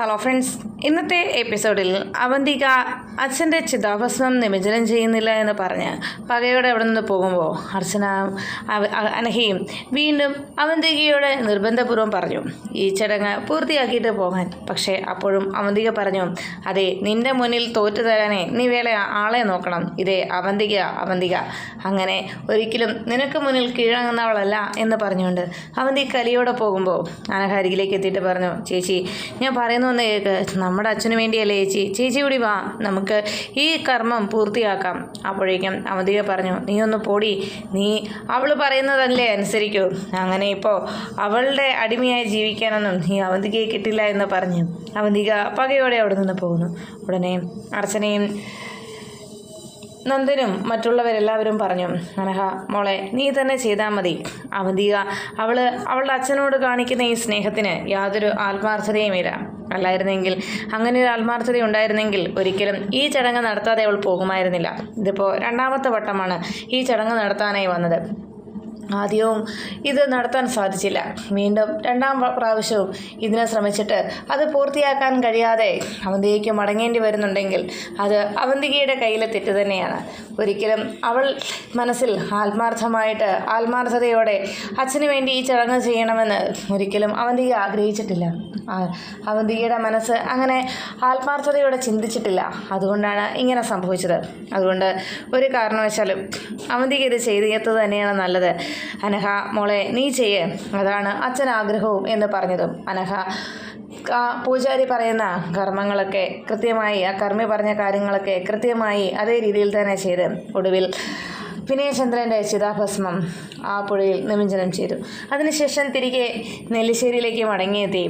Hello friends ഇന്നത്തെ എപ്പിസോഡിൽ അവന്തിക അച്ഛന്റെ ചിതാഭസ്മം നിമജ്ജനം ചെയ്യുന്നില്ല എന്ന് പറഞ്ഞ് പകയോടെ അവിടെ നിന്ന് പോകുമ്പോൾ അർച്ചന അനഹയും വീണ്ടും അവന്തികയോട് നിർബന്ധപൂർവം പറഞ്ഞു ഈ ചടങ്ങ് പൂർത്തിയാക്കിയിട്ട് പോകാൻ. പക്ഷേ അപ്പോഴും അവന്തിക പറഞ്ഞു അതെ നിന്റെ മുന്നിൽ തോറ്റു തരാനേ നീ വേറെ ആളെ നോക്കണം. ഇതേ അവന്തിക അവന്തിക. അങ്ങനെ ഒരിക്കലും നിനക്ക് മുന്നിൽ കീഴടങ്ങുന്നവളല്ല എന്ന് പറഞ്ഞുകൊണ്ട് അവന്തി കലിയോടെ പോകുമ്പോൾ അനഹാരികിലേക്ക് എത്തിയിട്ട് പറഞ്ഞു ചേച്ചി ഞാൻ പറയുന്ന ഒന്ന് കേൾക്ക് നമ്മുടെ അച്ഛന് വേണ്ടിയല്ലേ ചേച്ചി ചേച്ചി കൂടി വാ. നമുക്ക് ഈ കർമ്മം പൂർത്തിയാക്കാം. അപ്പോഴേക്കും അവധിക പറഞ്ഞു നീ ഒന്ന് പൊടി. നീ അവൾ പറയുന്നതല്ലേ അനുസരിക്കൂ. അങ്ങനെ ഇപ്പോൾ അവളുടെ അടിമയായി ജീവിക്കാനൊന്നും നീ അവന്തികയെ കിട്ടില്ല എന്ന് പറഞ്ഞു. അവന്തിക പകയോടെ അവിടെ നിന്ന് പോകുന്നു. ഉടനെ അർച്ചനയും നന്ദനും മറ്റുള്ളവരെല്ലാവരും പറഞ്ഞു അനഹ മോളെ നീ തന്നെ ചെയ്താൽ മതി. അവന്തിക അവൾ അവളുടെ അച്ഛനോട് കാണിക്കുന്ന ഈ സ്നേഹത്തിന് യാതൊരു ആത്മാർത്ഥതയുമില്ല അല്ലായിരുന്നെങ്കിൽ അങ്ങനെ ഒരു ആത്മാർത്ഥത ഉണ്ടായിരുന്നെങ്കിൽ ഒരിക്കലും ഈ ചടങ്ങ് നടത്താതെ അവൾ പോകുമായിരുന്നില്ല. ഇതിപ്പോൾ രണ്ടാമത്തെ വട്ടമാണ് ഈ ചടങ്ങ് നടത്താനായി വന്നത്. ആദ്യവും ഇത് നടത്താൻ സാധിച്ചില്ല. വീണ്ടും രണ്ടാം പ്ര- പ്രാവശ്യവും ഇതിനെ ശ്രമിച്ചിട്ട് അത് പൂർത്തിയാക്കാൻ കഴിയാതെ അവന്തികയ്ക്ക് മടങ്ങേണ്ടി വരുന്നുണ്ടെങ്കിൽ അത് അവന്തികയുടെ കയ്യിലെ തെറ്റ് തന്നെയാണ്. ഒരിക്കലും അവൾ മനസ്സിൽ ആത്മാർത്ഥമായിട്ട് ആത്മാർത്ഥതയോടെ അച്ഛന് വേണ്ടി ഈ ചടങ്ങ് ചെയ്യണമെന്ന് ഒരിക്കലും അവന്തിക ആഗ്രഹിച്ചിട്ടില്ല. അവന്തികയുടെ മനസ്സ് അങ്ങനെ ആത്മാർത്ഥതയോടെ ചിന്തിച്ചിട്ടില്ല. അതുകൊണ്ടാണ് ഇങ്ങനെ സംഭവിച്ചത്. അതുകൊണ്ട് ഒരു കാരണവശാലും അവന്തിക ഇത് ചെയ്തു തന്നെയാണ് നല്ലത്. അനഘ മോളെ നീ ചെയ്യേ. അതാണ് അച്ഛൻ ആഗ്രഹവും എന്ന് പറഞ്ഞതും. അനഹ പൂജാരി പറയുന്ന കർമ്മങ്ങളൊക്കെ കൃത്യമായി ആ കർമ്മി പറഞ്ഞ കാര്യങ്ങളൊക്കെ കൃത്യമായി അതേ രീതിയിൽ തന്നെ ചെയ്ത് ഒടുവിൽ വിനയചന്ദ്രന്റെ ചിതാഭസ്മം ആ പുഴയിൽ നിമജ്ജനം ചെയ്തു. അതിനുശേഷം തിരികെ നെല്ലിശ്ശേരിയിലേക്ക് മടങ്ങിയെത്തി.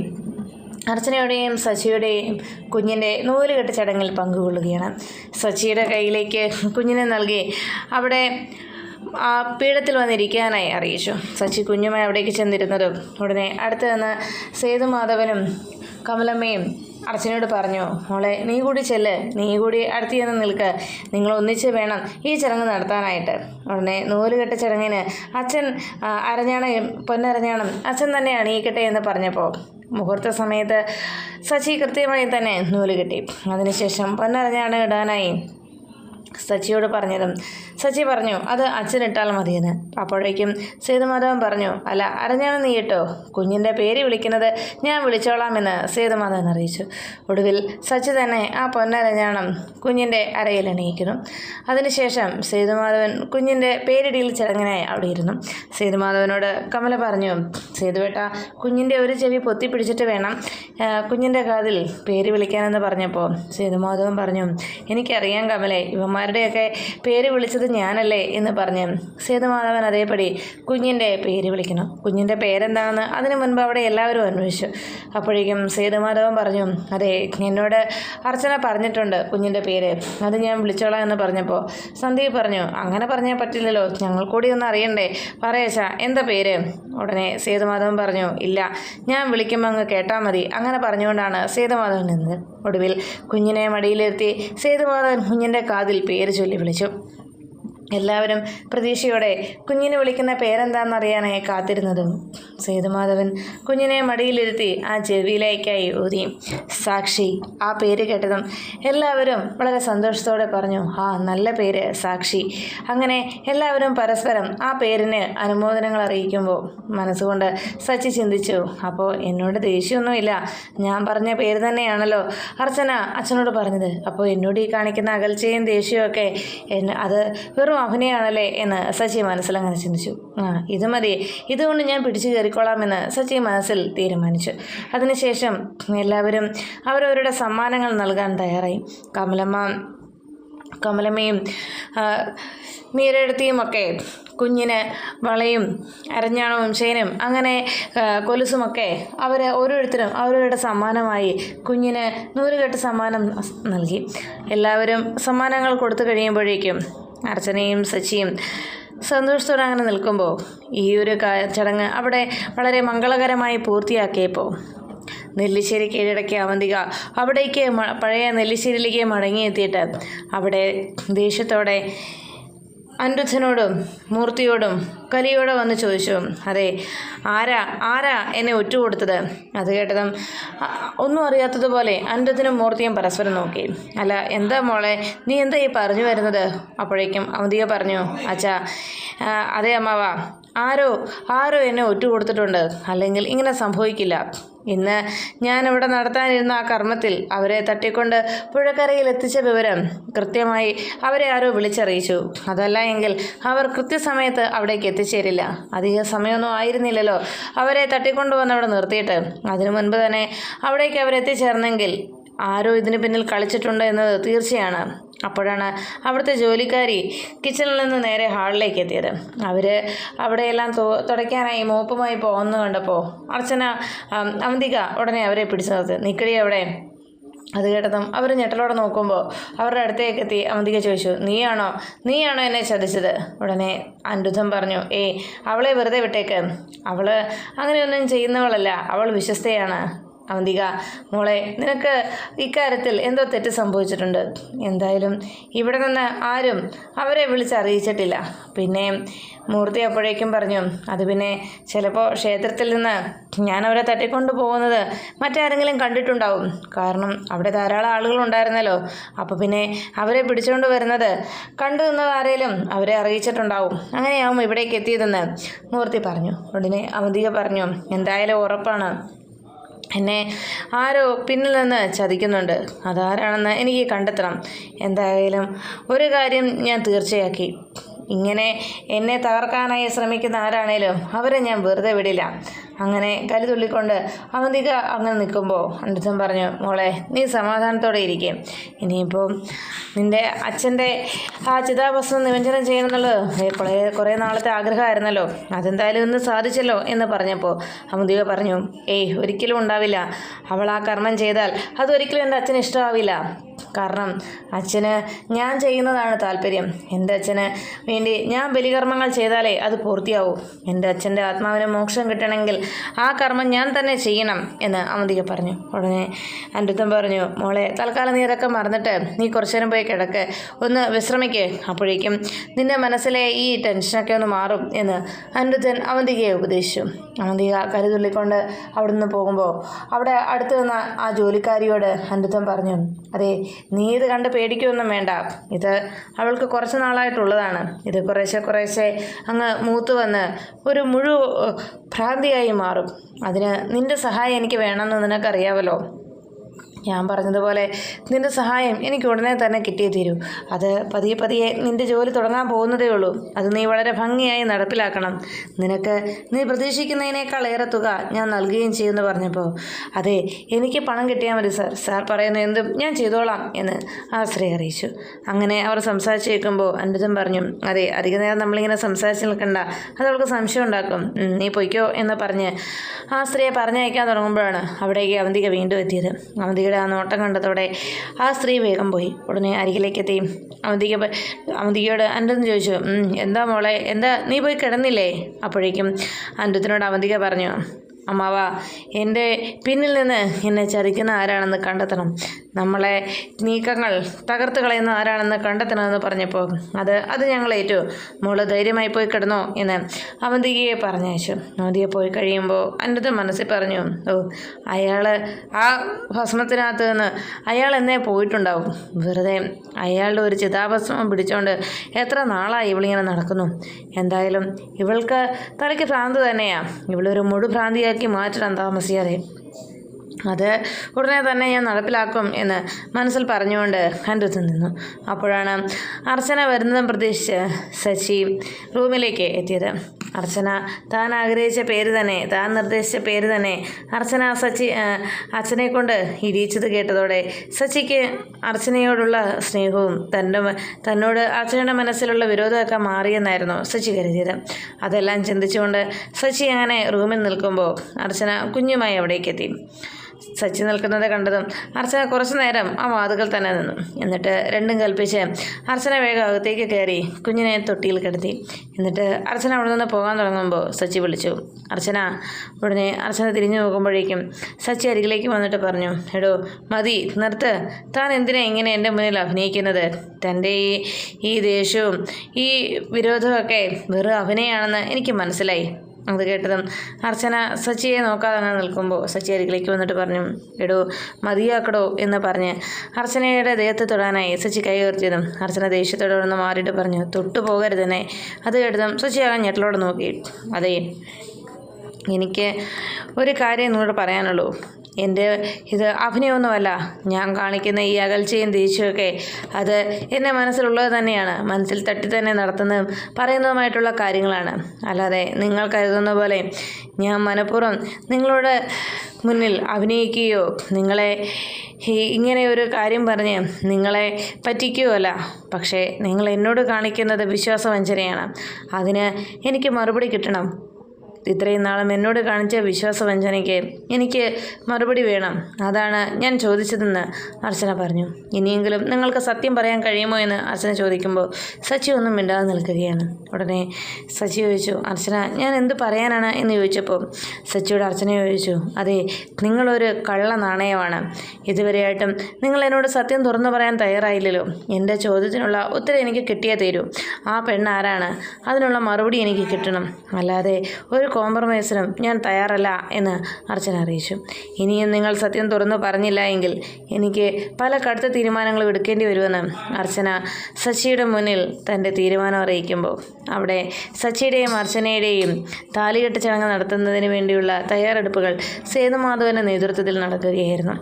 അർച്ചനയുടെയും സച്ചിയുടെയും കുഞ്ഞിന്റെ നൂലുകെട്ട് ചടങ്ങിൽ പങ്കുകൊള്ളുകയാണ്. സച്ചിയുടെ കയ്യിലേക്ക് കുഞ്ഞിനെ നൽകി അവിടെ പീഠത്തിൽ വന്നിരിക്കാനായി അറിയിച്ചു. സച്ചി കുഞ്ഞുമായി അവിടേക്ക് ചെന്നിരുന്നതും ഉടനെ അടുത്ത് നിന്ന് സേതുമാധവനും കമലമ്മയും അർച്ചനയോട് പറഞ്ഞു മോളെ നീ കൂടി ചെല്ല്. നീ കൂടി അടുത്ത് ചെന്ന് നിൽക്ക്. നിങ്ങൾ ഒന്നിച്ച് വേണം ഈ ചടങ്ങ് നടത്താനായിട്ട്. ഉടനെ നൂലുകെട്ട ചടങ്ങിന് അച്ഛൻ അരഞ്ഞാണയും അരഞ്ഞാണം പൊന്നരഞ്ഞാണം അച്ഛൻ തന്നെ അണിയിക്കട്ടെ എന്ന് പറഞ്ഞപ്പോൾ മുഹൂർത്ത സമയത്ത് സച്ചി കൃത്യമായി തന്നെ നൂൽ കെട്ടി. അതിനുശേഷം പൊന്നരഞ്ഞാണ് ഇടാനായി സച്ചിയോട് പറഞ്ഞതും. സച്ചി പറഞ്ഞു അത് അച്ഛനിട്ടാൽ മതിയെന്ന്. അപ്പോഴേക്കും സേതുമാധവൻ പറഞ്ഞു അല്ല അരഞ്ഞാണ് നീ ഇട്ടോ കുഞ്ഞിന്റെ പേര് വിളിക്കുന്നത് ഞാൻ വിളിച്ചോളാമെന്ന് സേതുമാധവൻ അറിയിച്ചു. ഒടുവിൽ സച്ചി തന്നെ ആ പൊന്നരഞ്ഞാണം കുഞ്ഞിന്റെ അരയിൽ അണിയിക്കുന്നു. അതിനുശേഷം സേതുമാധവൻ കുഞ്ഞിന്റെ പേരിടിയിൽ ചടങ്ങിനായി അവിടെ ഇരുന്നു. സേതുമാധവനോട് കമല പറഞ്ഞു സേതുവേട്ട കുഞ്ഞിന്റെ ഒരു ചെവി പൊത്തിപ്പിടിച്ചിട്ട് വേണം കുഞ്ഞിന്റെ കാതിൽ പേര് വിളിക്കാനെന്ന് പറഞ്ഞപ്പോൾ സേതുമാധവൻ പറഞ്ഞു എനിക്കറിയാം കമലെ ഇവന്മാരുടെയൊക്കെ പേര് വിളിച്ചത് ഞാനല്ലേ എന്ന് പറഞ്ഞ് സേതുമാധവൻ അതേപടി കുഞ്ഞിന്റെ പേര് വിളിക്കണം കുഞ്ഞിന്റെ പേരെന്താണെന്ന് അതിനു മുൻപ് അവിടെ എല്ലാവരും അന്വേഷിച്ചു. അപ്പോഴേക്കും സേതുമാധവൻ പറഞ്ഞു അതെ എന്നോട് അർച്ചന പറഞ്ഞിട്ടുണ്ട് കുഞ്ഞിന്റെ പേര്. അത് ഞാൻ വിളിച്ചോളാം എന്ന് പറഞ്ഞപ്പോൾ സന്ദീപ് പറഞ്ഞു അങ്ങനെ പറഞ്ഞാൽ പറ്റില്ലല്ലോ. ഞങ്ങൾ കൂടി ഒന്ന് അറിയണ്ടേ. പറയച്ചാ എന്താ പേര്? ഉടനെ സേതുമാധവൻ പറഞ്ഞു ഇല്ല ഞാൻ വിളിക്കുമ്പോൾ അങ്ങ് കേട്ടാൽ മതി. അങ്ങനെ പറഞ്ഞുകൊണ്ടാണ് സേതുമാധവൻ നിന്നത് ഒടുവിൽ കുഞ്ഞിനെ മടിയിലിരുത്തി സേതുമാധവൻ കുഞ്ഞിന്റെ കാതിൽ പേര് ചൊല്ലി വിളിച്ചു. എല്ലാവരും പ്രതീക്ഷയോടെ കുഞ്ഞിനെ വിളിക്കുന്ന പേരെന്താണെന്നറിയാനായി കാത്തിരുന്നതും സേതുമാധവൻ കുഞ്ഞിനെ മടിയിലിരുത്തി ആ ചെവിയിലേക്കായി ഊതി. സാക്ഷി ആ പേര് കേട്ടതും എല്ലാവരും വളരെ സന്തോഷത്തോടെ പറഞ്ഞു ആ നല്ല പേര് സാക്ഷി. അങ്ങനെ എല്ലാവരും പരസ്പരം ആ പേരിന് അനുമോദനങ്ങൾ അറിയിക്കുമ്പോൾ മനസ്സുകൊണ്ട് സച്ചി ചിന്തിച്ചു അപ്പോൾ എന്നോട് ദേഷ്യമൊന്നുമില്ല ഞാൻ പറഞ്ഞ പേര് തന്നെയാണല്ലോ. അർച്ചന അച്ഛനോട് പറഞ്ഞത് അപ്പോൾ എന്നോട് ഈ കാണിക്കുന്ന അകൽച്ചയും ദേഷ്യവും ഒക്കെ അത് വെറും അഭിനയമാണല്ലേ എന്ന് സച്ചി മനസ്സിലങ്ങനെ ചിന്തിച്ചു. ആ ഇത് മതി. ഇതുകൊണ്ട് ഞാൻ പിടിച്ചു കയറിക്കോളാമെന്ന് സച്ചി മനസ്സിൽ തീരുമാനിച്ചു. അതിനുശേഷം എല്ലാവരും അവരവരുടെ സമ്മാനങ്ങൾ നൽകാൻ തയ്യാറായി. കമലമ്മ കമലമ്മയും മീരടുത്തിയും മീരയെടുത്തിയും ഒക്കെ കുഞ്ഞിന് വളയും അരഞ്ഞാണവും ചേനും അങ്ങനെ കൊലുസുമൊക്കെ അവർ ഓരോരുത്തരും അവരവരുടെ സമ്മാനമായി കുഞ്ഞിന് നൂലുകെട്ട് സമ്മാനം നൽകി. എല്ലാവരും സമ്മാനങ്ങൾ കൊടുത്തു കഴിയുമ്പോഴേക്കും അർച്ചനയും സച്ചിയും സന്തോഷത്തോടെ അങ്ങനെ നിൽക്കുമ്പോൾ ഈ ഒരു ചടങ്ങ് അവിടെ വളരെ മംഗളകരമായി പൂർത്തിയാക്കിയപ്പോൾ നെല്ലിശ്ശേരി കീഴടക്കിയ അവന്തിക അവിടേക്ക് പഴയ നെല്ലിശ്ശേരിയിലേക്ക് മടങ്ങിയെത്തിയിട്ട് അവിടെ ദേഷ്യത്തോടെ അനിരുദ്ധനോടും മൂർത്തിയോടും കലിയോടെ വന്ന് ചോദിച്ചു അതെ ആരാ ആരാ എന്നെ ഒറ്റുകൊടുത്തത്? അത് കേട്ടതും ഒന്നും അറിയാത്തതുപോലെ അനിരുദ്ധനും മൂർത്തിയും പരസ്പരം നോക്കി. അല്ല എന്താ മോളെ നീ എന്താ ഈ പറഞ്ഞു വരുന്നത്? അപ്പോഴേക്കും അവധിക പറഞ്ഞു അച്ഛാ അതെ അമ്മാവ ആരോ ആരോ എന്നെ ഒറ്റ കൊടുത്തിട്ടുണ്ട് അല്ലെങ്കിൽ ഇങ്ങനെ സംഭവിക്കില്ല. ഇന്ന് ഞാനിവിടെ നടത്താനിരുന്ന ആ കർമ്മത്തിൽ അവരെ തട്ടിക്കൊണ്ട് പുഴക്കരയിൽ എത്തിച്ച വിവരം കൃത്യമായി അവരെ ആരോ വിളിച്ചറിയിച്ചു. അതല്ല എങ്കിൽ അവർ കൃത്യസമയത്ത് അവിടേക്ക് എത്തിച്ചേരില്ല. അധിക സമയമൊന്നും ആയിരുന്നില്ലല്ലോ അവരെ തട്ടിക്കൊണ്ടുവന്ന് അവിടെ നിർത്തിയിട്ട്. അതിനു മുൻപ് തന്നെ അവിടേക്ക് അവരെത്തിച്ചേർന്നെങ്കിൽ ആരോ ഇതിന് പിന്നിൽ കളിച്ചിട്ടുണ്ട് എന്നത് തീർച്ചയാണ്. അപ്പോഴാണ് അവിടുത്തെ ജോലിക്കാരി കിച്ചണിൽ നിന്ന് നേരെ ഹാളിലേക്ക് എത്തിയത്. അവർ അവിടെയെല്ലാം തോ തുടയ്ക്കാനായി മോപ്പുമായി പോകുന്നു കണ്ടപ്പോൾ അർച്ചന അവന്തിക ഉടനെ അവരെ പിടിച്ചു നിർത്തി. നിക്കടി അവിടെ? അത് കേട്ടതും അവർ ഞെട്ടലോടെ നോക്കുമ്പോൾ അവരുടെ അടുത്തേക്ക് എത്തി. അവന്തിക ചോദിച്ചു നീയാണോ? നീയാണോ എന്നെ ചതിച്ചത്? ഉടനെ അനിരുദ്ധം പറഞ്ഞു ഏയ് അവളെ വെറുതെ വിട്ടേക്ക്. അവൾ അങ്ങനെയൊന്നും ചെയ്യുന്നവളല്ല. അവൾ വിശ്വസ്തയാണ്. അവന്തിക മോളെ നിനക്ക് ഇക്കാര്യത്തിൽ എന്തോ തെറ്റ് സംഭവിച്ചിട്ടുണ്ട്. എന്തായാലും ഇവിടെ നിന്ന് ആരും അവരെ വിളിച്ചറിയിച്ചിട്ടില്ല. പിന്നെ മൂർത്തി അപ്പോഴേക്കും പറഞ്ഞു അത് പിന്നെ ചിലപ്പോൾ ക്ഷേത്രത്തിൽ നിന്ന് ഞാൻ അവരെ തട്ടിക്കൊണ്ടു പോകുന്നത് മറ്റാരെങ്കിലും കണ്ടിട്ടുണ്ടാവും. കാരണം അവിടെ ധാരാളം ആളുകൾ ഉണ്ടായിരുന്നല്ലോ. അപ്പോൾ പിന്നെ അവരെ പിടിച്ചുകൊണ്ട് വരുന്നത് കണ്ടു നിന്നത് ആരെങ്കിലും അവരെ അറിയിച്ചിട്ടുണ്ടാവും. അങ്ങനെയാവും ഇവിടേക്ക് എത്തിയതെന്ന് മൂർത്തി പറഞ്ഞു. ഉടനെ അവന്തിക പറഞ്ഞു എന്തായാലും ഉറപ്പാണ്. എന്നെ ആരോ പിന്നിൽ നിന്ന് ചതിക്കുന്നുണ്ട്. അതാരാണെന്ന് എനിക്ക് കണ്ടെത്തണം. എന്തായാലും ഒരു കാര്യം ഞാൻ തീർച്ചയാക്കി. ഇങ്ങനെ എന്നെ തകർക്കാനായി ശ്രമിക്കുന്ന ആരാണേലും അവരെ ഞാൻ വെറുതെ വിടില്ല. അങ്ങനെ കരുതുള്ളിക്കൊണ്ട് അവന്തിക അങ്ങനെ നിൽക്കുമ്പോൾ അനിരുദ്ധൻ പറഞ്ഞു മോളെ നീ സമാധാനത്തോടെ ഇരിക്കേ. ഇനിയിപ്പോൾ നിന്റെ അച്ഛന്റെ ആ ചിതാഭസ്മം നിമഞ്ജനം ചെയ്യണമെന്നുള്ളത് കുറേ കുറേ നാളത്തെ ആഗ്രഹമായിരുന്നല്ലോ. അതെന്തായാലും ഇന്ന് സാധിച്ചല്ലോ എന്ന് പറഞ്ഞപ്പോൾ അവന്തിക പറഞ്ഞു ഏയ് ഒരിക്കലും ഉണ്ടാവില്ല. അവൾ ആ കർമ്മം ചെയ്താൽ അതൊരിക്കലും എന്റെ അച്ഛന് ഇഷ്ടമാവില്ല. കാരണം അച്ഛന് ഞാൻ ചെയ്യുന്നതാണ് താല്പര്യം. എന്റെ അച്ഛന് വേണ്ടി ഞാൻ ബലികർമ്മങ്ങൾ ചെയ്താലേ അത് പൂർത്തിയാവും. എന്റെ അച്ഛന്റെ ആത്മാവിന് മോക്ഷം കിട്ടണമെങ്കിൽ ആ കർമ്മം ഞാൻ തന്നെ ചെയ്യണം എന്ന് അവന്തിക പറഞ്ഞു. ഉടനെ അനിരുദ്ധൻ പറഞ്ഞു മോളെ തൽക്കാലം നീ ഇതൊക്കെ മറന്നിട്ട് നീ കുറച്ചു നേരം പോയി കിടക്ക്. ഒന്ന് വിശ്രമിക്കേ. അപ്പോഴേക്കും നിന്റെ മനസ്സിലെ ഈ ടെൻഷനൊക്കെ ഒന്ന് മാറും എന്ന് അനിരുദ്ധൻ അവന്തികയെ ഉപദേശിച്ചു. അവന്തിക കരുതുള്ളിക്കൊണ്ട് അവിടെ നിന്ന് പോകുമ്പോൾ അവിടെ അടുത്ത് നിന്ന ആ ജോലിക്കാരിയോട് അനിരുദ്ധൻ പറഞ്ഞു അതെ നീ ഇത് കണ്ട് പേടിക്കൊന്നും വേണ്ട. ഇത് അവൾക്ക് കുറച്ച് നാളായിട്ടുള്ളതാണ്. ഇത് കുറേശ്ശെ കുറേശ്ശെ അങ്ങ് മൂത്ത് വന്ന് ഒരു മുഴു ഭ്രാന്തിയായി മാറും അതിന് നിന്റെ സഹായം എനിക്ക് വേണമെന്ന് നിനക്കറിയാമല്ലോ ഞാൻ പറഞ്ഞതുപോലെ നിന്റെ സഹായം എനിക്ക് ഉടനെ തന്നെ കിട്ടിയേ തീരൂ. അത് പതിയെ പതിയെ നിന്റെ ജോലി തുടങ്ങാൻ പോകുന്നതേ ഉള്ളൂ. അത് നീ വളരെ ഭംഗിയായി നടപ്പിലാക്കണം. നിനക്ക് നീ പ്രതീക്ഷിക്കുന്നതിനേക്കാൾ ഏറെ തുക ഞാൻ നൽകുകയും ചെയ്യുമെന്ന് പറഞ്ഞപ്പോൾ അതെ എനിക്ക് പണം കിട്ടിയാൽ മതി സാർ. സാർ പറയുന്ന എന്തും ഞാൻ ചെയ്തോളാം എന്ന് ആശ്രയ അറിയിച്ചു. അങ്ങനെ അവർ സംസാരിച്ച് കേൾക്കുമ്പോൾ അനിരുദ്ധൻ പറഞ്ഞു അതെ അധിക നേരം നമ്മളിങ്ങനെ സംസാരിച്ച് നിൽക്കണ്ട. അത് അവൾക്ക് സംശയം ഉണ്ടാക്കും. നീ പൊയ്ക്കോ എന്ന് പറഞ്ഞ് ആ സ്ത്രീയെ പറഞ്ഞയക്കാൻ തുടങ്ങുമ്പോഴാണ് അവിടേക്ക് അവന്തിക വീണ്ടും എത്തിയത്. അവന്തികയുടെ ആ നോട്ടം കണ്ടതോടെ ആ സ്ത്രീ വേഗം പോയി. ഉടനെ അരികിലേക്ക് എത്തി. അവന്തിക അവന്തികയോട് അനിരുദ്ധൻ ചോദിച്ചു എന്താ മോളെ എന്താ നീ പോയി കിടന്നില്ലേ? അപ്പോഴേക്കും അനിരുദ്ധനോട് അവന്തിക പറഞ്ഞു അമ്മാവ എന്റെ പിന്നിൽ നിന്ന് എന്നെ ചതിക്കുന്ന ആരാണെന്ന് കണ്ടെത്തണം. നമ്മളെ നീക്കങ്ങൾ തകർത്ത് കളയുന്ന ആരാണെന്ന് കണ്ടെത്തണമെന്ന് പറഞ്ഞപ്പോൾ അത് അത് ഞങ്ങൾ ഏറ്റു. മോൾ ധൈര്യമായി പോയി കിടന്നോ എന്ന് അവന്തികയെ പറഞ്ഞയച്ചു. അവന്തിക പോയി കഴിയുമ്പോൾ അനുദ മനസ്സിൽ പറഞ്ഞു ഓ അയാൾ ആ ഭസ്മത്തിനകത്ത് നിന്ന് അയാൾ എന്നേ പോയിട്ടുണ്ടാവും. വെറുതെ അയാളുടെ ഒരു ചിതാഭസ്മം പിടിച്ചുകൊണ്ട് എത്ര നാളായി ഇവളിങ്ങനെ നടക്കുന്നു? എന്തായാലും ഇവൾക്ക് തലയ്ക്ക് ഭ്രാന്ത് തന്നെയാണ് ഇവളൊരു മുഴു ഭ്രാന്തിയാക്കി മാറ്റണം താമസിയാതെ. അത് ഉടനെ തന്നെ ഞാൻ നടപ്പിലാക്കും എന്ന് മനസ്സിൽ പറഞ്ഞുകൊണ്ട് അനിരുദ്ധൻ നിന്നു. അപ്പോഴാണ് അർച്ചന വരുന്നതും പ്രതീക്ഷിച്ച് സച്ചി റൂമിലേക്ക് എത്തിയത്. അർച്ചന താൻ ആഗ്രഹിച്ച പേര് തന്നെ താൻ നിർദ്ദേശിച്ച പേര് തന്നെ. അർച്ചന സച്ചി അച്ഛനെ കൊണ്ട് ഇരിയിച്ചത് കേട്ടതോടെ സച്ചിക്ക് അർച്ചനയോടുള്ള സ്നേഹവും തന്റെ തന്നോട് അർച്ചനയുടെ മനസ്സിലുള്ള വിരോധമൊക്കെ മാറിയെന്നായിരുന്നു സച്ചി കരുതിയത്. അതെല്ലാം ചിന്തിച്ചുകൊണ്ട് സച്ചി അങ്ങനെ റൂമിൽ നിൽക്കുമ്പോൾ അർച്ചന കുഞ്ഞുമായി അവിടേക്ക് എത്തി. സച്ചി നിൽക്കുന്നത് കണ്ടതും അർച്ചന കുറച്ചു നേരം ആ വാതുകൾ തന്നെ നിന്നു. എന്നിട്ട് രണ്ടും കൽപ്പിച്ച് അർച്ചന വേഗം അകത്തേക്ക് കയറി കുഞ്ഞിനെ തൊട്ടിയിൽ കിടത്തി. എന്നിട്ട് അർച്ചന അവിടെ നിന്ന് പോകാൻ തുടങ്ങുമ്പോൾ സച്ചി വിളിച്ചു. അർച്ചന ഉടനെ അർച്ചന തിരിഞ്ഞു നോക്കുമ്പോഴേക്കും സച്ചി അരികിലേക്ക് വന്നിട്ട് പറഞ്ഞു എടോ മതി നിർത്ത്. താൻ എന്തിനാ ഇങ്ങനെ എന്റെ മുന്നിൽ അഭിനയിക്കുന്നത്? തന്റെ ഈ ഈ ദേഷ്യവും ഈ വിരോധമൊക്കെ വെറും അഭിനയമാണെന്ന് എനിക്ക് മനസ്സിലായി. അത് കേട്ടതും അർച്ചന സച്ചിയെ നോക്കാതെ അങ്ങനെ നിൽക്കുമ്പോൾ സച്ചി അരികിലേക്ക് വന്നിട്ട് പറഞ്ഞു എടോ മതിയാക്കടോ എന്ന് പറഞ്ഞ് അർച്ചനയുടെ ദേഹത്ത് തൊടാനായി സച്ചി കൈ ഉയർത്തിയതും അർച്ചന ദേഷ്യത്തോടെ ഒന്ന് മാറിയിട്ട് പറഞ്ഞു തൊട്ടു പോകരുതെന്നെ അത് കേട്ടതും സച്ചി ആകാൻ ഞെട്ടലോടെ നോക്കി. അതെ എനിക്ക് ഒരു കാര്യം നിങ്ങളോട് പറയാനുള്ളൂ. എന്റെ ഇത് അഭിനയമൊന്നുമല്ല. ഞാൻ കാണിക്കുന്ന ഈ അകൽച്ചയും ദേഷ്യമൊക്കെ അത് എന്റെ മനസ്സിലുള്ളത് തന്നെയാണ്. മനസ്സിൽ തട്ടി തന്നെ നടത്തുന്നതും പറയുന്നതുമായിട്ടുള്ള കാര്യങ്ങളാണ്. അല്ലാതെ നിങ്ങൾ കരുതുന്ന പോലെ ഞാൻ മനഃപൂർവം നിങ്ങളുടെ മുന്നിൽ അഭിനയിക്കുകയോ നിങ്ങളെ ഇങ്ങനെ ഒരു കാര്യം പറഞ്ഞ് നിങ്ങളെ പറ്റിക്കുകയോ അല്ല. പക്ഷേ നിങ്ങൾ എന്നോട് കാണിക്കുന്നത് വിശ്വാസവഞ്ചനയാണ്. അതിന് എനിക്ക് മറുപടി കിട്ടണം. ഇത്രയും നാളും എന്നോട് കാണിച്ച വിശ്വാസവഞ്ചനയ്ക്ക് എനിക്ക് മറുപടി വേണം. അതാണ് ഞാൻ ചോദിച്ചതെന്ന് അർച്ചന പറഞ്ഞു. ഇനിയെങ്കിലും നിങ്ങൾക്ക് സത്യം പറയാൻ കഴിയുമോ എന്ന് അർച്ചന ചോദിക്കുമ്പോൾ സച്ചി ഒന്നും മിണ്ടാതെ നിൽക്കുകയാണ്. ഉടനെ സച്ചി ചോദിച്ചു അർച്ചന ഞാൻ എന്ത് പറയാനാണ്? എന്ന് ചോദിച്ചപ്പോൾ സച്ചിയോട് അർച്ചന ചോദിച്ചു അതെ നിങ്ങളൊരു കള്ള നാണയമാണ്. ഇതുവരെയായിട്ടും നിങ്ങൾ എന്നോട് സത്യം തുറന്നു പറയാൻ തയ്യാറായില്ലല്ലോ. എന്റെ ചോദ്യത്തിനുള്ള ഉത്തരം എനിക്ക് കിട്ടിയേ തീരൂ. ആ പെണ്ണ് ആരാണ് അതിനുള്ള മറുപടി എനിക്ക് കിട്ടണം. അല്ലാതെ ഒരു കോംപ്രമൈസിനും ഞാൻ തയ്യാറല്ല എന്ന് അർച്ചന അറിയിച്ചു. ഇനിയും നിങ്ങൾ സത്യം തുറന്നു പറഞ്ഞില്ല എങ്കിൽ എനിക്ക് പല കടുത്ത തീരുമാനങ്ങളും എടുക്കേണ്ടി വരുമെന്ന് അർച്ചന സച്ചിയുടെ മുന്നിൽ തന്റെ തീരുമാനം അറിയിക്കുമ്പോൾ. അവിടെ സച്ചിയുടെയും അർച്ചനയുടെയും താലികെട്ട് ചടങ്ങ് നടത്തുന്നതിന് വേണ്ടിയുള്ള തയ്യാറെടുപ്പുകൾ സേതുമാധവന്റെ നേതൃത്വത്തിൽ നടക്കുകയായിരുന്നു.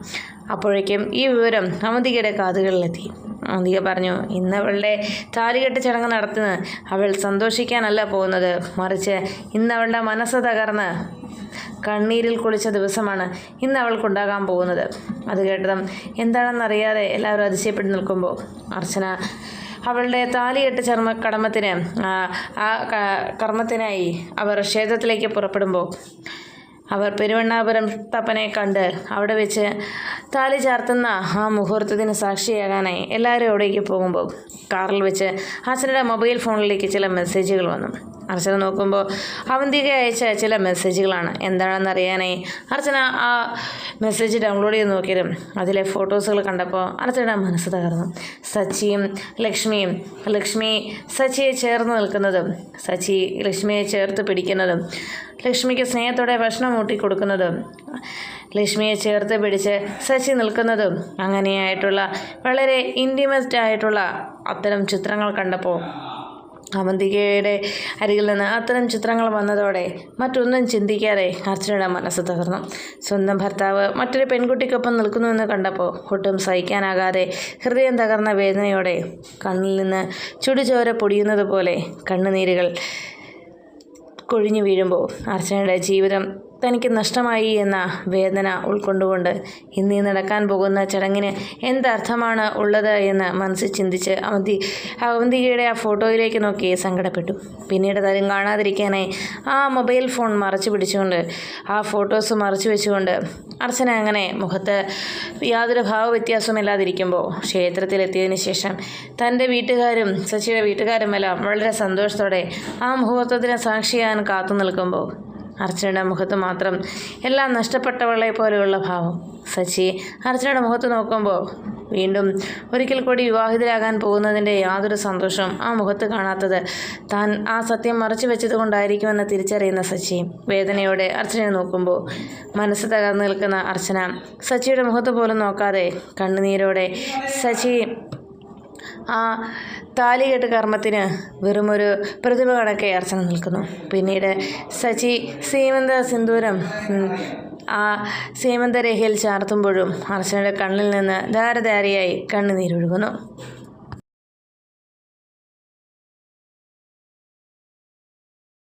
അപ്പോഴേക്കും ഈ വിവരം അവന്തികയുടെ കാതുകളിലെത്തി. അവന്തിക പറഞ്ഞു ഇന്ന് അവളുടെ താലികെട്ട് ചടങ്ങ് നടത്തുന്നത് അവൾ സന്തോഷിക്കാനല്ല പോകുന്നത്. മറിച്ച് ഇന്ന് അവളുടെ മനസ്സ് തകർന്ന് കണ്ണീരിൽ കുളിച്ച ദിവസമാണ് ഇന്ന് അവൾക്കുണ്ടാകാൻ പോകുന്നത്. അത് കേട്ടതും എന്താണെന്നറിയാതെ എല്ലാവരും അതിശയപ്പെട്ട് നിൽക്കുമ്പോൾ അർച്ചന അവളുടെ താലികെട്ട് ചർമ്മ കടമത്തിന് ആ കർമ്മത്തിനായി അവർ ക്ഷേത്രത്തിലേക്ക് പുറപ്പെടുമ്പോൾ അവർ പെരുവണ്ണാപുരം തപ്പനെ കണ്ട് അവിടെ വെച്ച് താലി ചാർത്തുന്ന ആ മുഹൂർത്തത്തിന് സാക്ഷിയാകാനായി എല്ലാവരും അവിടേക്ക് പോകുമ്പോൾ കാറിൽ വെച്ച് അച്ഛനുടെ മൊബൈൽ ഫോണിലേക്ക് ചില മെസ്സേജുകൾ വന്നു. അർച്ചന നോക്കുമ്പോൾ അവന്തിക അയച്ച ചില മെസ്സേജുകളാണ് എന്താണെന്ന് അറിയാനായി അർച്ചന ആ മെസ്സേജ് ഡൗൺലോഡ് ചെയ്ത് നോക്കിയാലും അതിലെ ഫോട്ടോസുകൾ കണ്ടപ്പോൾ അർച്ചനയുടെ മനസ്സ് തകർന്നു. സച്ചിയും ലക്ഷ്മിയും ലക്ഷ്മി സച്ചിയെ ചേർന്ന് നിൽക്കുന്നതും സച്ചി ലക്ഷ്മിയെ ചേർത്ത് പിടിക്കുന്നതും ലക്ഷ്മിക്ക് സ്നേഹത്തോടെ ഭക്ഷണം ഊട്ടി കൊടുക്കുന്നതും ലക്ഷ്മിയെ ചേർത്ത് പിടിച്ച് സച്ചി നിൽക്കുന്നതും അങ്ങനെയായിട്ടുള്ള വളരെ ഇന്റിമറ്റ് ആയിട്ടുള്ള അത്തരം ചിത്രങ്ങൾ കണ്ടപ്പോൾ അവന്തികയുടെ അരികിൽ നിന്ന് അത്തരം ചിത്രങ്ങൾ വന്നതോടെ മറ്റൊന്നും ചിന്തിക്കാതെ അർച്ചനയുടെ മനസ്സ് തകർന്നു. സ്വന്തം ഭർത്താവ് മറ്റൊരു പെൺകുട്ടിക്കൊപ്പം നിൽക്കുന്നുവെന്ന് കണ്ടപ്പോൾ ഒട്ടും സഹിക്കാനാകാതെ ഹൃദയം തകർന്ന വേദനയോടെ കണ്ണിൽ നിന്ന് ചുടുചോര പൊടിയുന്നത് പോലെ കണ്ണുനീരുകൾ കൊഴിഞ്ഞു വീഴുമ്പോൾ അർച്ചനയുടെ ജീവിതം തനിക്ക് നഷ്ടമായി എന്ന വേദന ഉൾക്കൊണ്ടുകൊണ്ട് ഇന്ന് നടക്കാൻ പോകുന്ന ചടങ്ങിന് എന്തർത്ഥമാണ് ഉള്ളത് എന്ന് മനസ്സിൽ ചിന്തിച്ച് അവന്തി അവന്തികയുടെ ആ ഫോട്ടോയിലേക്ക് നോക്കി സങ്കടപ്പെട്ടു. പിന്നീട് തരും കാണാതിരിക്കാനായി ആ മൊബൈൽ ഫോൺ മറച്ചു പിടിച്ചുകൊണ്ട് ആ ഫോട്ടോസ് മറച്ചു വെച്ചുകൊണ്ട് അർച്ചന അങ്ങനെ മുഖത്ത് യാതൊരു ഭാവവ്യത്യാസമില്ലാതിരിക്കുമ്പോൾ ക്ഷേത്രത്തിലെത്തിയതിന് ശേഷം തന്റെ വീട്ടുകാരും സച്ചിയുടെ വീട്ടുകാരുമെല്ലാം വളരെ സന്തോഷത്തോടെ ആ മുഹൂർത്തത്തിന് സാക്ഷിയാൻ കാത്തു നിൽക്കുമ്പോൾ അർച്ചനയുടെ മുഖത്ത് മാത്രം എല്ലാം നഷ്ടപ്പെട്ടവളെ പോലെയുള്ള ഭാവം. സച്ചി അർച്ചനയുടെ മുഖത്ത് നോക്കുമ്പോൾ വീണ്ടും ഒരിക്കൽ കൂടി വിവാഹിതരാകാൻ പോകുന്നതിന്റെ യാതൊരു സന്തോഷം ആ മുഖത്ത് കാണാത്തത് താൻ ആ സത്യം മറച്ചു വെച്ചത് കൊണ്ടായിരിക്കുമെന്ന് തിരിച്ചറിയുന്ന സച്ചി. വേദനയോടെ അർച്ചനയെ നോക്കുമ്പോൾ മനസ്സ് തകർന്നു നിൽക്കുന്ന അർച്ചന സച്ചിയുടെ മുഖത്ത് പോലും നോക്കാതെ കണ്ണുനീരോടെ സച്ചി ആ താലികെട്ട് കർമ്മത്തിന് വെറുമൊരു പ്രതിഭ കണക്കെ അർച്ചന നിൽക്കുന്നു. പിന്നീട് സച്ചി സീമന്ത സിന്ദൂരം ആ സീമന്തരേഖയിൽ ചാർത്തുമ്പോഴും അർച്ചനയുടെ കണ്ണിൽ നിന്ന് ധാരധാരയായി കണ്ണുനീരൊഴുകുന്നു.